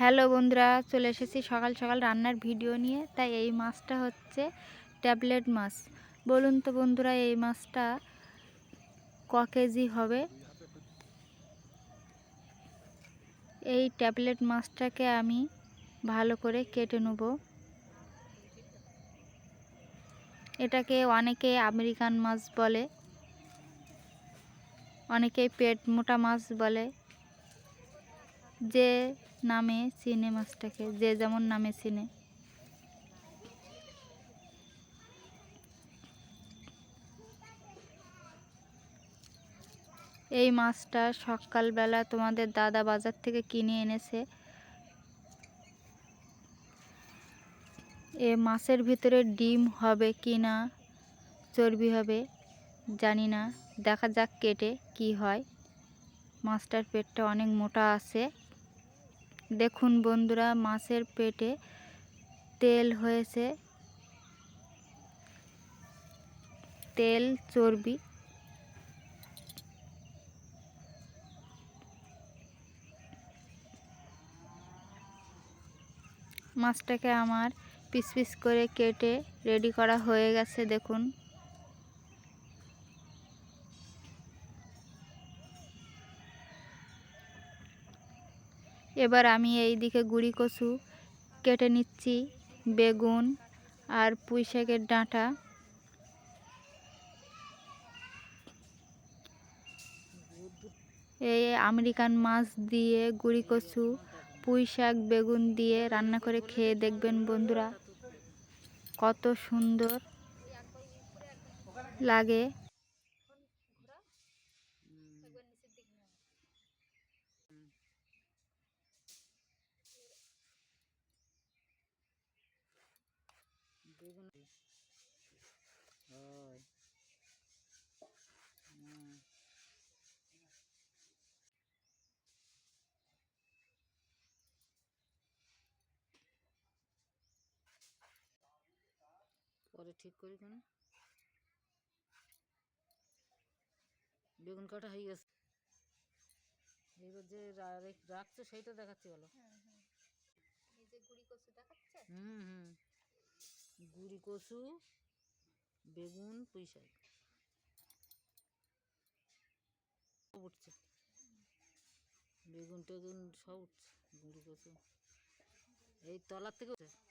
Hello বন্ধুরা, চলে এসেছি সকাল সকাল রান্নার ভিডিও নিয়ে। তাই এই মাছটা হচ্ছে ট্যাবলেট মাছ। বলুন তো বন্ধুরা, এই মাছটা ক কেজি হবে? এই ট্যাবলেট মাছটাকে আমি ভালো করে কেটে নেব। এটাকে অনেকে আমেরিকান মাছ বলে, অনেকে পেট মোটা মাছ বলে। যে নামে চিনে মাছটাকে, যে যেমন নামে চিনে। এই মাছটা সকালবেলা তোমাদের দাদা বাজার থেকে কিনে এনেছে। এ মাছের ভিতরে ডিম হবে কি না, চর্বি হবে, জানি না। দেখা যাক কেটে কি হয়। মাছটার পেটটা অনেক মোটা আছে। দেখুন বন্ধুরা, মাছের পেটে তেল হয়েছে। তেল, চর্বি। মাছটাকে আমার পিস পিস করে কেটে রেডি করা হয়ে গেছে, দেখুন। এবার আমি এই দিকে গুড়ি কচু কেটে নিচ্ছি, বেগুন আর পুঁই শাকের ডাঁটা। এই আমেরিকান মাছ দিয়ে গুড়ি কচু, পুঁই শাক, বেগুন দিয়ে রান্না করে খেয়ে দেখবেন বন্ধুরা, কত সুন্দর লাগে বেগুন ওই হুম। পরে ঠিক করি কেন? বেগুন কাটা হয়ে গেছে। এবার যে রাখছো সেইটা দেখাচ্ছি বলো। হুম হুম। গুড়ি কচু বেগুন পুঁই শাক। উঠছে। বেগুন টেগুন সব উঠছে গুড়ি কচু। এই তলার থেকে উঠছে।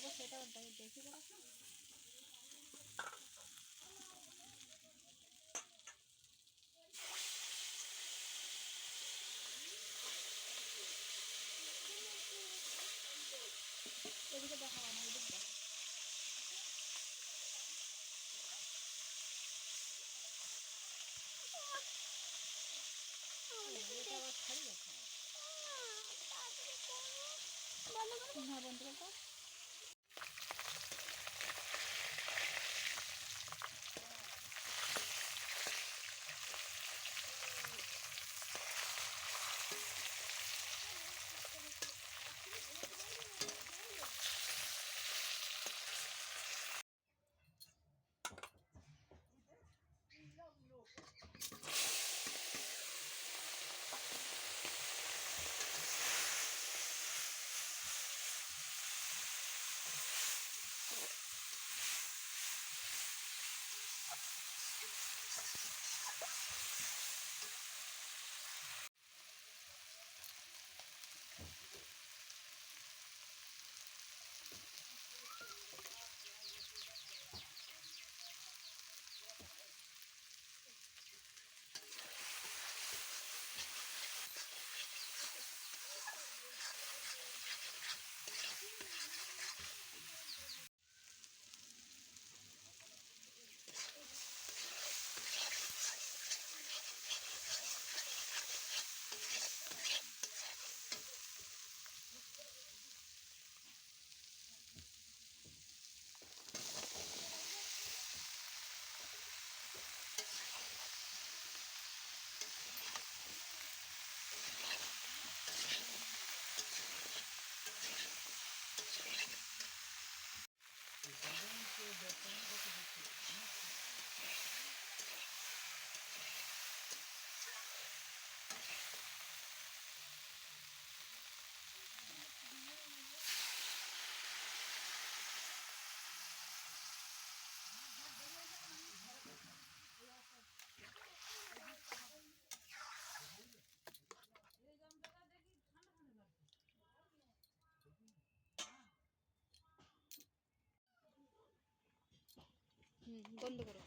এটা ছাড়বো সেটা দেখি এদিকে দেখা না এদিকে এটা আবার ছাড়ি দেখা। হ্যাঁ বন্ধ করতে বন্ধ করো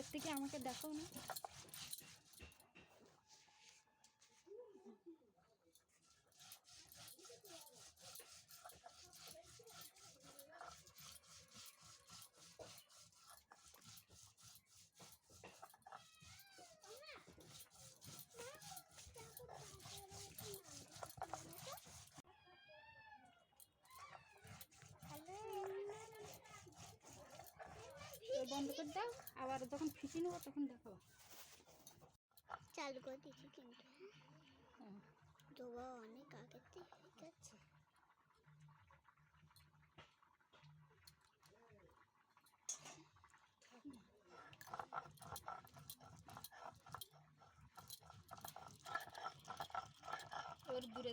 দূরের থেকে আমাকে দেখাও না। দাও আবার যখন ফিটি নেব তখন দেখাবো। চালু করে দিচ্ছি কিন্তু হুম। অনেক আগের থেকে গেছে ওর দূরে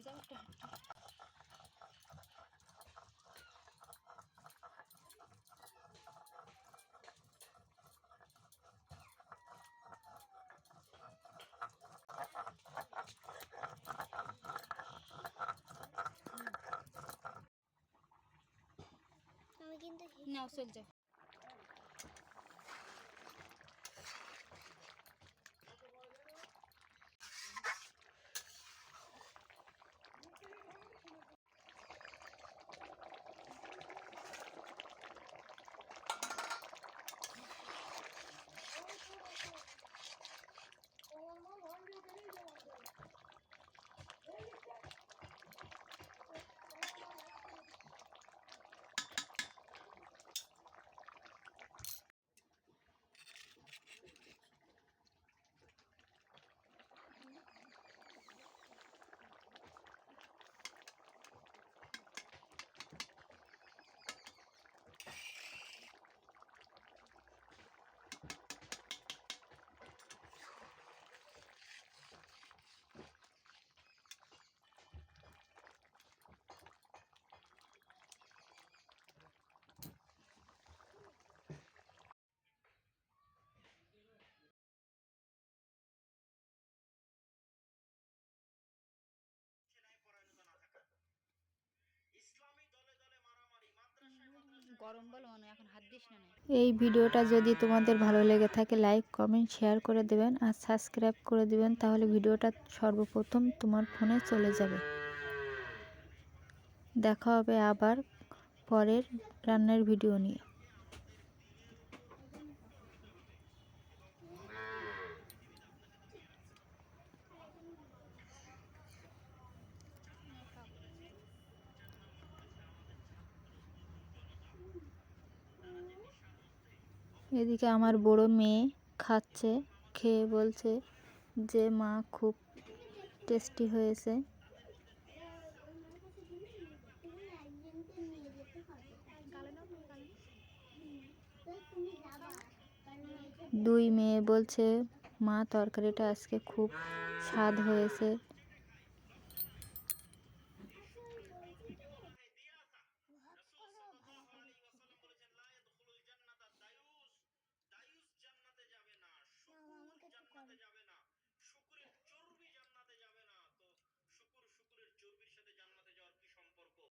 নাও চল যাও মনে এই ভিডিওটা যদি তোমাদের ভালো লেগে থাকে, লাইক, কমেন্ট, শেয়ার করে দেবেন আর সাবস্ক্রাইব করে দেবেন, তাহলে ভিডিওটা সর্বপ্রথম তোমার ফোনে চলে যাবে। দেখা হবে আবার পরের রান্নার ভিডিও নিয়ে। এদিকে আমার বড় মেয়ে খাচ্ছে, খেয়ে বলছে যে, মা, খুব টেস্টি হয়েছে। দুই মেয়ে বলছে, মা, তরকারিটা আজকে খুব স্বাদ হয়েছে।